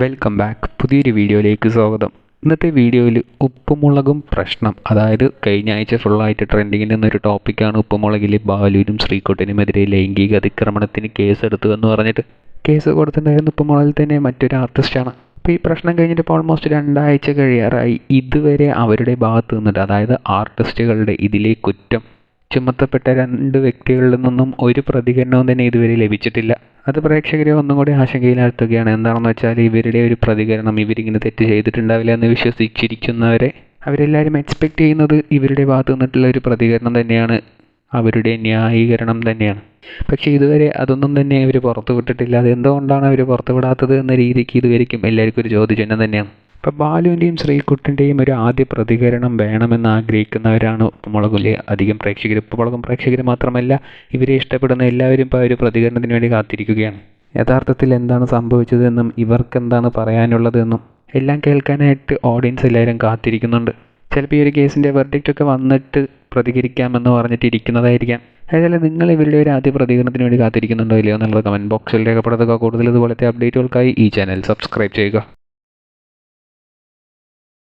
Welcome back. പുതിയൊരു വീഡിയോയിലേക്ക് സ്വാഗതം. ഇന്നത്തെ വീഡിയോയിൽ ഉപ്പുമുളകും പ്രശ്നം അതായത് കഴിഞ്ഞ ആഴ്ച ഫുള്ളായിട്ട് ട്രെൻഡിങ്ങിൽ നിന്നൊരു ടോപ്പിക്കാണ് ഉപ്പുമുളകിലെ ബാലുവിനും ശ്രീകുട്ടനുമെതിരെ ലൈംഗിക അതിക്രമണത്തിന് കേസെടുത്തു എന്ന് പറഞ്ഞിട്ട്. കേസ് കൊടുത്തിട്ടുണ്ടായിരുന്ന ഉപ്പുമുളകിൽ തന്നെ മറ്റൊരു ആർട്ടിസ്റ്റാണ് അപ്പോൾ ഈ പ്രശ്നം കഴിഞ്ഞിട്ട് ഓൾമോസ്റ്റ് രണ്ടാഴ്ച കഴിയാറായി. ഇതുവരെ അവരുടെ ഭാഗത്ത് നിന്നിട്ട് അതായത് ആർട്ടിസ്റ്റുകളുടെ ഇതിലെ കുറ്റം ചുമത്തപ്പെട്ട രണ്ട് വ്യക്തികളിൽ നിന്നും ഒരു പ്രതികരണവും തന്നെ ഇതുവരെ ലഭിച്ചിട്ടില്ല. അത് പ്രേക്ഷകരെ ഒന്നും കൂടി ആശങ്കയിലാഴ്ത്തുകയാണ്. എന്താണെന്ന് വെച്ചാൽ ഇവരുടെ ഒരു പ്രതികരണം ഇവരിങ്ങനെ തെറ്റ് ചെയ്തിട്ടുണ്ടാവില്ല എന്ന് വിശ്വസിച്ചിരിക്കുന്നവരെ അവരെല്ലാവരും എക്സ്പെക്റ്റ് ചെയ്യുന്നത് ഇവരുടെ ഭാഗത്തു നിന്നിട്ടുള്ള ഒരു പ്രതികരണം തന്നെയാണ്. അവരുടെ ന്യായീകരണം തന്നെയാണ്. പക്ഷേ ഇതുവരെ അതൊന്നും തന്നെ ഇവർ പുറത്തുവിട്ടിട്ടില്ല. അത് എന്തുകൊണ്ടാണ് അവർ പുറത്തു വിടാത്തത് എന്ന രീതിക്ക് ഇതുവരെയും എല്ലാവർക്കും ഒരു ചോദ്യചിഹ്നം തന്നെയാണ്. ഇപ്പോൾ ബാലുവിന്റെയും ശ്രീകുട്ടിന്റെയും ഒരു ആദ്യ പ്രതികരണം വേണമെന്ന് ആഗ്രഹിക്കുന്നവരാണ് ഉപ്പുമുളകിലെ അധികം പ്രേക്ഷകർ ഉപ്പുമുളകും പ്രേക്ഷകർ മാത്രമല്ല ഇവരെ ഇഷ്ടപ്പെടുന്ന എല്ലാവരും ഇപ്പോൾ ഒരു പ്രതികരണത്തിന് വേണ്ടി കാത്തിരിക്കുകയാണ്. യഥാർത്ഥത്തിൽ എന്താണ് സംഭവിച്ചതെന്നും ഇവർക്കെന്താണ് പറയാനുള്ളതെന്നും എല്ലാം കേൾക്കാനായിട്ട് ഓഡിയൻസ് എല്ലാവരും കാത്തിരിക്കുന്നുണ്ട്. ചിലപ്പോൾ ഈ ഒരു കേസിന്റെ വെർഡിക്റ്റൊക്കെ വന്നിട്ട് പ്രതികരിക്കാമെന്ന് പറഞ്ഞിട്ട് ഇരിക്കുന്നതായിരിക്കാം. നിങ്ങൾ ഇവരുടെ ഒരു ആദ്യ പ്രതികരണത്തിന് വേണ്ടി കാത്തിരിക്കുന്നുണ്ടോ ഇല്ലയോ എന്നുള്ളത് കമന്റ് ബോക്സിൽ രേഖപ്പെടുത്തുക. കൂടുതൽ ഇതുപോലത്തെ അപ്ഡേറ്റുകൾക്കായി ഈ ചാനൽ സബ്സ്ക്രൈബ് ചെയ്യുക.